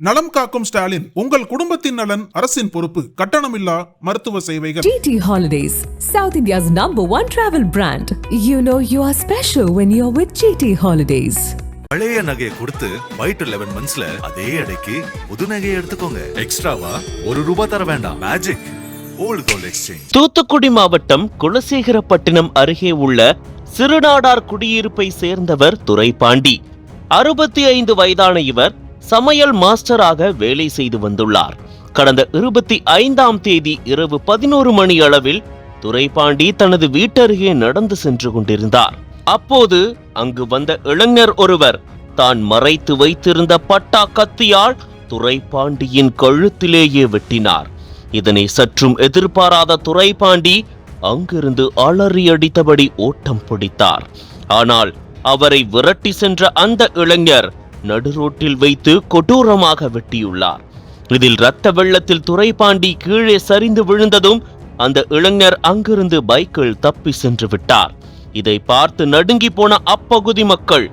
நலம் காக்கும் ஸ்டாலின் உங்கள் குடும்பத்தின் நலன் அரசின் பொறுப்பு கட்டணமில்லா மருத்துவ சேவைகள். GT Holidays, South India's number one travel brand. You know you are special when you're with GT Holidays. பழைய நகையை கொடுத்து ஒயிட் லெவன் மந்த்ஸ்ல அதே அடைக்கு புது நகையை எடுத்துக்கோங்க. எக்ஸ்ட்ராவா ஒரு ரூபாய் தர வேண்டாம். Magic old gold exchange Thoothukudi மாவட்டம் குலசேகரப்பட்டினம் அருகே உள்ள சிறுநாடார் குடியிருப்பை சேர்ந்தவர் துரைபாண்டி. அறுபத்தி ஐந்து வயதான இவர் சமையல் மாஸ்டராக வேலை செய்து வந்துள்ளார். கடந்த இருபத்தி ஐந்தாம் தேதி இரவு பதினோரு மணி அளவில் துரைபாண்டி தனது வீட்டருகே நடந்து சென்று கொண்டிருந்தார். அப்போது அங்கு வந்த இளைஞர் ஒருவர் தான் மறைத்து வைத்திருந்த பட்டா கத்தியால் துரைபாண்டியின் கழுத்திலேயே வெட்டினார். இதனை சற்றும் எதிர்பாராத துரைபாண்டி அங்கிருந்து அலறி அடித்தபடி ஓட்டம் பிடித்தார். ஆனால் அவரை விரட்டி சென்ற அந்த இளைஞர் நடுரோட்டில் வைத்து கொடூரமாக வெட்டியுள்ளார். இதில் இரத்த வெள்ளத்தில் துரைபாண்டி கீழே சரிந்து விழுந்ததும் அந்த இளைஞர் அங்கிருந்து பைக்கில் தப்பி சென்று விட்டார். இதை பார்த்து நடுங்கி போன அப்பகுதி மக்கள்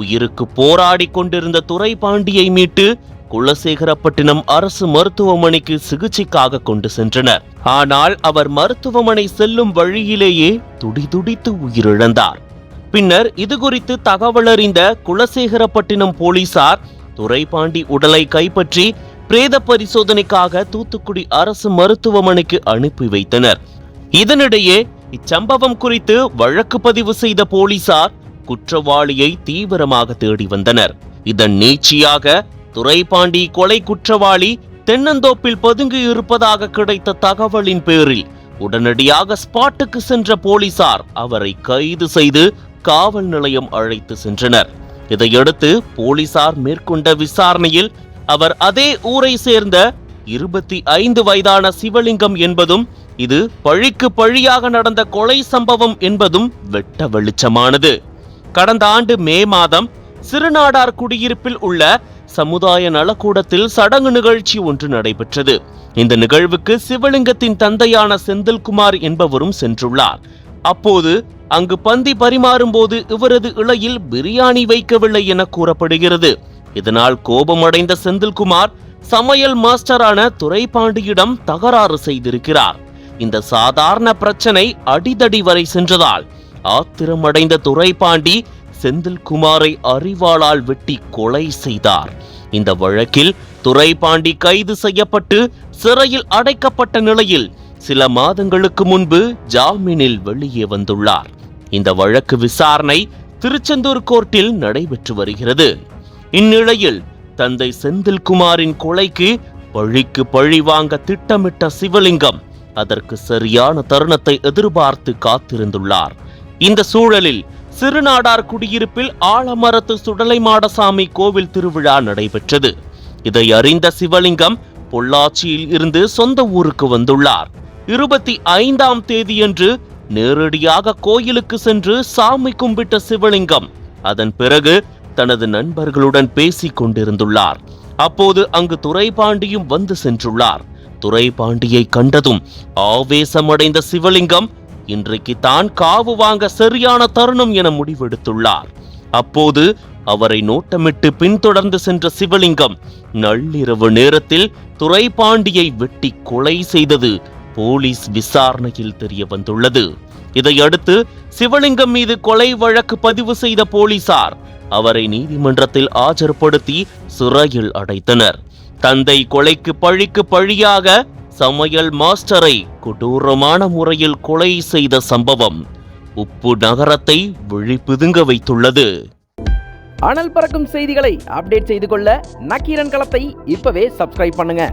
உயிருக்கு போராடி கொண்டிருந்த துரைபாண்டியை மீட்டு குலசேகரப்பட்டினம் அரசு மருத்துவமனைக்கு சிகிச்சைக்காக கொண்டு சென்றனர். ஆனால் அவர் மருத்துவமனை செல்லும் வழியிலேயே துடிதுடித்து உயிரிழந்தார். பின்னர் இது குறித்து தகவல் அறிந்த குலசேகரப்பட்டினம் போலீசார் துரைபாண்டி உடலை கைப்பற்றி பிரேத பரிசோதனைக்காக தூத்துக்குடி அரசு மருத்துவமனைக்கு அனுப்பி வைத்தனர். இதனிடையே இச்சம்பவம் குறித்து வழக்கு பதிவு செய்த போலீசார் குற்றவாளியை தீவிரமாக தேடி வந்தனர். இதன் நீட்சியாக துரைபாண்டி கொலை குற்றவாளி தென்னந்தோப்பில் பதுங்கி இருப்பதாக கிடைத்த தகவலின் பேரில் உடனடியாக ஸ்பாட்டுக்கு சென்ற போலீசார் அவரை கைது செய்து காவல் நிலையம் அழைத்து சென்றனர். இதையடுத்து போலீசார் மேற்கொண்ட விசாரணையில் அவர் அதே ஊரை சேர்ந்த இருபத்தி ஐந்து வயதான சிவலிங்கம் என்பதும் இது பழிக்கு பழியாக நடந்த கொலை சம்பவம் என்பதும் வெட்ட வெளிச்சமானது. கடந்த ஆண்டு மே மாதம் சிறுநாடார் குடியிருப்பில் உள்ள சமுதாய நலக்கூடத்தில் சடங்கு நிகழ்ச்சி ஒன்று நடைபெற்றது. இந்த நிகழ்வுக்கு சிவலிங்கத்தின் தந்தையான செந்தில்குமார் என்பவரும் சென்றுள்ளார். அப்போது அங்கு பந்தி பரிமாறும் போது இவரது இளையில் பிரியாணி வைக்கவில்லை என கூறப்படுகிறது. இதனால் கோபமடைந்த செந்தில்குமார் சமையல் மாஸ்டரான துரைபாண்டியிடம் தகராறு செய்திருக்கிறார். இந்த சாதாரண பிரச்சனை அடிதடி வரை சென்றதால் ஆத்திரமடைந்த துரைபாண்டி செந்தில்குமாரை அறிவாளால் வெட்டி கொலை செய்தார். இந்த வழக்கில் துரைபாண்டி கைது செய்யப்பட்டு சிறையில் அடைக்கப்பட்ட நிலையில் சில மாதங்களுக்கு முன்பு ஜாமீனில் வெளியே வந்துள்ளார். இந்த வழக்கு விசாரணை திருச்செந்தூர் கோர்ட்டில் நடைபெற்று வருகிறது. இந்நிலையில் தந்தை செந்தில்குமாரின் கொலைக்கு பழிக்கு பழி வாங்க திட்டமிட்ட சிவலிங்கம் அதற்கு சரியான தருணத்தை எதிர்பார்த்து காத்திருந்துள்ளார். இந்த சூழலில் சிறுநாடார் குடியிருப்பில் ஆலமரத்து சுடலை மாடசாமி கோவில் திருவிழா நடைபெற்றது. இதை அறிந்த சிவலிங்கம் பொள்ளாச்சியில் இருந்து சொந்த ஊருக்கு வந்துள்ளார். இருபத்தி ஐந்தாம் தேதியன்று நேரடியாக கோயிலுக்கு சென்று சாமி கும்பிட்ட சிவலிங்கம். அதன் பிறகு தனது நண்பர்களுடன் பேசிக் கொண்டிருந்துள்ளார். அப்போது அங்கு துரைபாண்டியும் வந்து சென்றுள்ளார். துரைபாண்டியை கண்டதும் ஆவேசமடைந்த சிவலிங்கம் இன்றைக்கு தான் காவு வாங்க சரியான தருணம் என முடிவெடுத்துள்ளார். அப்போது அவரை நோட்டமிட்டு பின்தொடர்ந்து சென்ற சிவலிங்கம் நள்ளிரவு நேரத்தில் துரைபாண்டியை வெட்டி கொலை செய்தது போலீஸ் விசாரணையில் தெரிய வந்துள்ளது. இதையடுத்து சிவலிங்கம் மீது கொலை வழக்கு பதிவு செய்த போலீசார் அவரை நீதிமன்றத்தில் ஆஜர்படுத்தி சிறையில் அடைத்தனர். தந்தை கொலைக்கு பழிக்கு பழியாக சமையல் மாஸ்டரை கொடூரமான முறையில் கொலை செய்த சம்பவம் உப்பு நகரத்தை விழிப்புதுங்க வைத்துள்ளது. அனல் பறக்கும் செய்திகளை அப்டேட் செய்து கொள்ள நக்கீரன் களத்தை இப்பவே சப்ஸ்கிரைப் பண்ணுங்க.